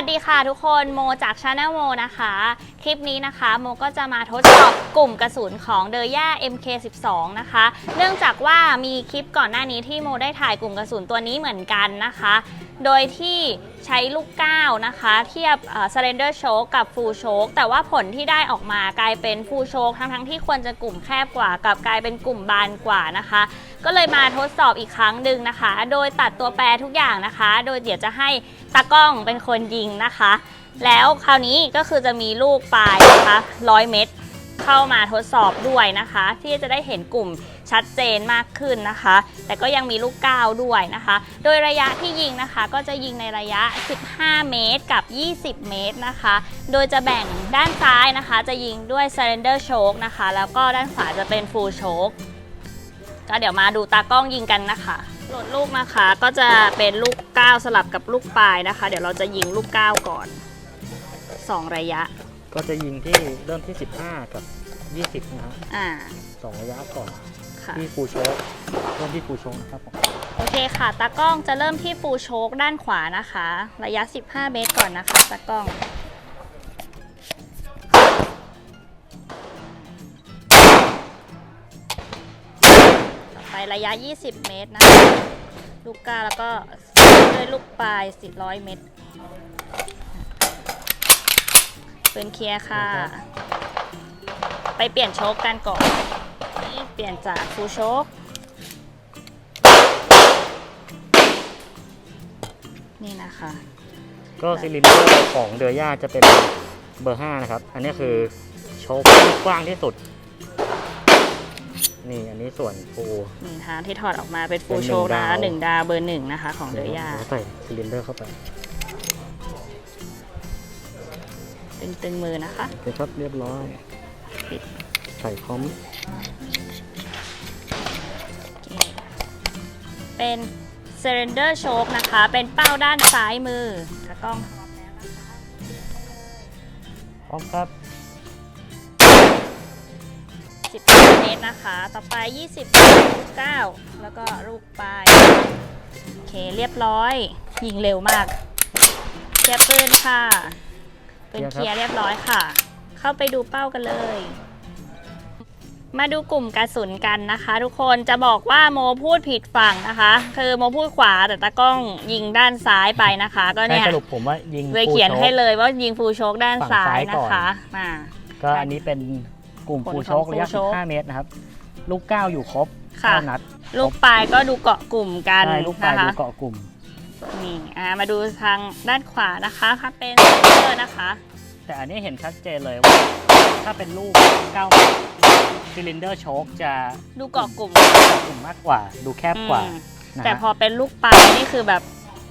วัสดีค่ะทุกคนโมจากชาแนลโมนะคะ คลิปนี้นะคะโมก็จะมาทดสอบกลุ่มกระสุนของเดอย่า MK12 นะคะ เนื่องจากว่ามีคลิปก่อนหน้านี้ที่โมได้ถ่ายกลุ่มกระสุนตัวนี้เหมือนกันนะคะ โดยที่ใช้ลูกก้าวนะคะ เทียบเอ่อ Surrender Choke กับ Full Choke แต่ว่าผลที่ได้ออกมากลายเป็น Full Choke ทั้งที่ควรจะกลุ่มแคบกว่า กับกลายเป็นกลุ่มบานกว่านะคะ ก็เลยมาทดสอบอีกครั้งหนึ่งนะคะ โดยตัดตัวแปรทุกอย่างนะคะ โดยเดี๋ยวจะให้ตากล้องเป็นคนยิงนะคะ แล้วคราวนี้ก็คือจะมีลูกปลายนะคะ100เม็ด เข้ามาทดสอบด้วยนะคะ ที่จะได้เห็นกลุ่มชัดเจนมากขึ้นนะคะ แต่ก็ยังมีลูกก้าวด้วยนะคะ โดยระยะที่ยิงนะคะ ก็จะยิงในระยะ 15 เมตรกับ 20 เมตรนะคะ โดยจะแบ่งด้านซ้ายนะคะ จะยิงด้วย surrender choke นะคะ แล้วก็ด้านขวาจะเป็น full choke ก็เดี๋ยวมาดูตากล้องยิงกันนะคะโหลดลูกนะคะก็จะเป็นลูกก้าวสลับกับลูกปลายนะคะ เดี๋ยวเราจะยิงลูกก้าวก่อน 2 ระยะ ก็จะยิงที่เริ่มที่ 15 กับ 20 นะฮะอ่า สองระยะก่อนค่ะ ที่ฟูลโชกเริ่มที่ฟูลโชกนะครับผมโอเคค่ะ ตากล้องจะเริ่มที่ฟูลโชกด้านขวานะคะ ระยะ 15 เมตรก่อนนะคะ ตากล้อง ต่อไประยะ 20 เมตรนะคะ ลูกก้าแล้วก็ด้วยลูกปลาย 400 เมตร ปืนเคลียร์ค่ะ ไปเปลี่ยนโชคกันก่อน นี่เปลี่ยนจากฟูลโชค นี่นะคะ ก็ซิลินเดอร์ของเดอย่าจะเป็นเบอร์ 5 นะครับ อันนี้คือโชกที่กว้างที่สุด นี่อันนี้ส่วนฟูลนี่ทางที่ถอดออกมาเป็นฟูลเป็นหนึ่โชงว์นะดาวหนึ่งดาวเบอร์หนึ่งนะคะ ของเดย่าใส่ซิลินเดอร์เข้าไป ตึงตึงๆมือนะคะเสร็จครับเรียบร้อยใส่พร้อมโอเคเป็น surrender choke นะคะ เป็นเป้าด้านซ้ายมือตากล้องพร้อมครับ15เมตรนะคะ ต่อไป20ลูก9แล้วก็ลูกปลายโอเค เรียบร้อย ยิงเร็วมากเคลียร์ปืนค่ะ ปืนเคลียร์เรียบร้อยค่ะ เข้าไปดูเป้ากันเลย มาดูกลุ่มกระสุนกันนะคะ ทุกคนจะบอกว่าโมพูดผิดฝั่งนะคะ คือโมพูดขวาแต่ตากล้องยิงด้านซ้ายไปนะคะ ก็ได้เนี่ยสรุปผมว่ายิงเลย full เขียน choke ให้เลยว่ายิงฟูลโชกด้านฝั่งซ้าซ้ายยนะก่อนคะอ่าก็อันนี้เป็นกลุ่มผลฟูลของโชกระยะ full choke 15เมตรนะครับ ลูก9อยู่ครบค่ะ9นัดลูกปลายก็ดูเกาะกลุ่มกันใช่ลูกปลายนะคะดูเกาะกลุ่ม นี่อ่ามาดูทางด้านขวานะคะค่ะเป็นเซนเตอร์นะคะ แต่อันนี้เห็นชัดเจนเลยว่า ถ้าเป็นลูก9เมตรซิลินเดอร์โชคจะดูเกาะกลุ่มกลุ่มมากกว่า ดูแคบกว่าอืมนะฮะแต่พอเป็นลูกปลายนี่คือแบบ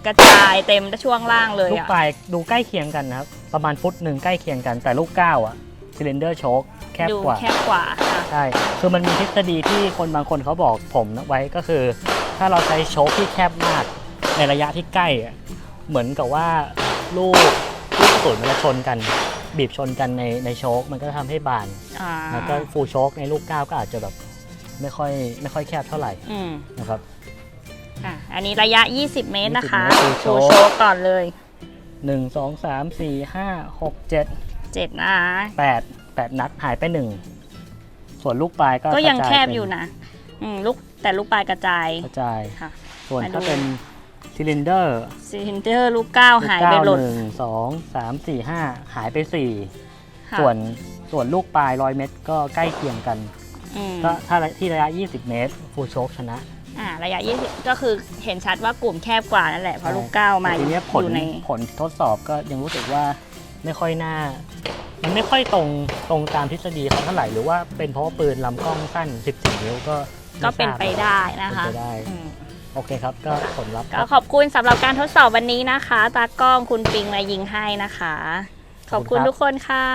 กระจายเต็มช่วงล่างเลยลูกอะปลายดูใกล้เคียงกันนะครับ ประมาณฟุตหนึ่งใกล้เคียงกันแต่ลูก 9 อะซิลินเดอร์โชคแคบดูกว่า แคบกว่าค่ะ ใช่ คือมันมีทฤษฎีที่คนบางคนเขาบอกผมไว้ก็คือ ถ้าเราใช้โชคที่แคบมาก ในระยะที่ใกล้อะเหมือนกับว่าลูกลูกกระสุนมันจะชนกัน บีบชนกันในในโชคมันก็ทำให้บาน อ่าแล้วก็ฟูลโชคในลูกก้าวก็อาจจะแบบไม่ค่อยไม่ค่อยแคบเท่าไหร่อืมนะครับ อะอันนี้ระยะ 20 เมตรนะคะ20เมตรฟู full ล choke โชกก่อนเลย1 2 3 4 5 6 7 7นะคะ8 8นัดหายไป1ส่วนลูกปลายก็ก็ยังระจาแคบเป็นอยู่นะ อืมลูกแต่ลูกปลายกระจาย กระจาย ค่ะส่วนมาดู ถ้าเป็น ซิลินเดอร์ซิลินเดอร์ลูกเก้าหายไปหล่นหนึ่งสองสามสี่ห้าหายไปสี่ค่ะส่วนส่วนลูกปลายร้อยเม็ดก็ใกล้เคียงกันอืมก็ถ้าที่ระยะ 20 เมตร ฟูลโชคชนะอ่าระยะ 20 ก็คือเห็นชัดว่ากลุ่มแคบกว่านั่นแหละเพราะใช่ลูกเก้ามาทีเนี้ยผอลยู่ในผลทดสอบก็ยังรู้สึกว่าไม่ค่อยน่า มันไม่ค่อยตรงตรงตามทฤษฎีเขาเท่าไหร่ หรือว่าเป็นเพราะว่าปืนลำกล้องสั้น 14 นิ้วก็ม่ก็เป็นทราบไปได้นะเป็นคะไปได้อืม โอเคครับ ก็ผลลัพธ์คก็รับ ขอบคุณสำหรับการทดสอบวันนี้นะคะ ตากล้องคุณปิงมายิงให้นะคะขอบคุณขอบคุณครับ ทุกคนค่ะ